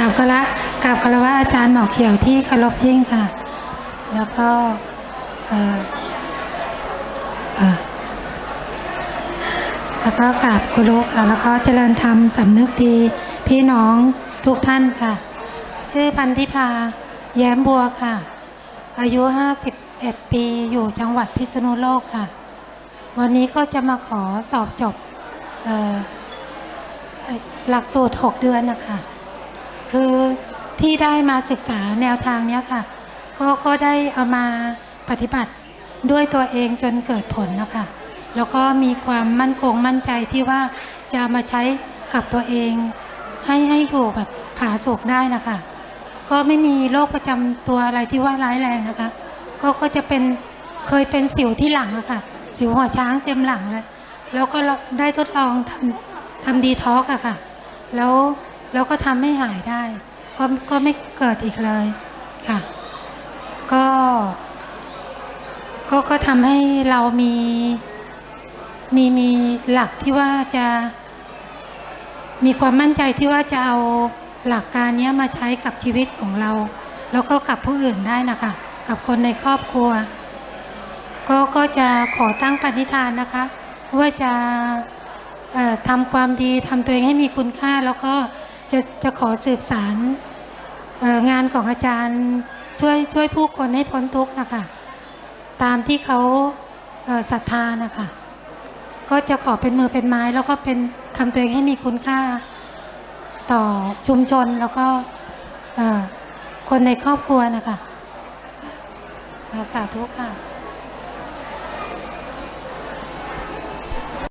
ราบคาระกราบคารวะอาจารย์หมอเขียวที่เคารพยิ่งค่ะ แล้วก็แล้วก็กราบครูลูกค่ะแล้วก็เจริญธรรมสำนึกดีพี่น้องทุกท่านค่ะ ชื่อพันธิพาแย้มบัวค่ะ อายุ 51 ปีอยู่จังหวัดพิษณุโลกค่ะ วันนี้ก็จะมาขอสอบจบหลักสูตร 6 เดือนนะคะ คือที่ได้มาศึกษาแนวทางเนี้ยค่ะ ก็ก็ได้เอามาปฏิบัติด้วยตัวเองจนเกิดผลนะคะแล้วก็มีความมั่นคงมั่นใจที่ว่าจะมาใช้กับตัวเอง ให้ให้อยู่แบบผาสุกได้นะคะ ก็ไม่มีโรคประจำตัวอะไรที่ว่าร้ายแรงนะคะ ก็ก็จะเป็นเคยเป็นสิวที่หลังอะค่ะ สิวหัวช้างเต็มหลังเลยแล้วก็ได้ทดลองทำทำดีท็อกอะค่ะ แล้ว แล้วก็ทำให้หายได้ก็ก็ไม่เกิดอีกเลยค่ะ ก็ก็ก็ทำให้เรามีมีมีหลักที่ว่าจะมีความมั่นใจที่ว่าจะเอาหลักการนี้มาใช้กับชีวิตของเรา แล้วก็กับผู้อื่นได้นะคะ กับคนในครอบครัว ก็ก็จะขอตั้งปณิธานนะคะ ว่าจะทำความดีทำตัวเองให้มีคุณค่าแล้วก็ จะจะขอสืบสารงานของอาจารย์ช่วยช่วยผู้คนให้พ้นทุกข์นะคะตามที่เขาศรัทธานะคะก็จะขอเป็นมือเป็นไม้แล้วก็เป็นทำตัวเองให้มีคุณค่าต่อชุมชนแล้วก็คนในครอบครัวนะคะสาธุค่ะ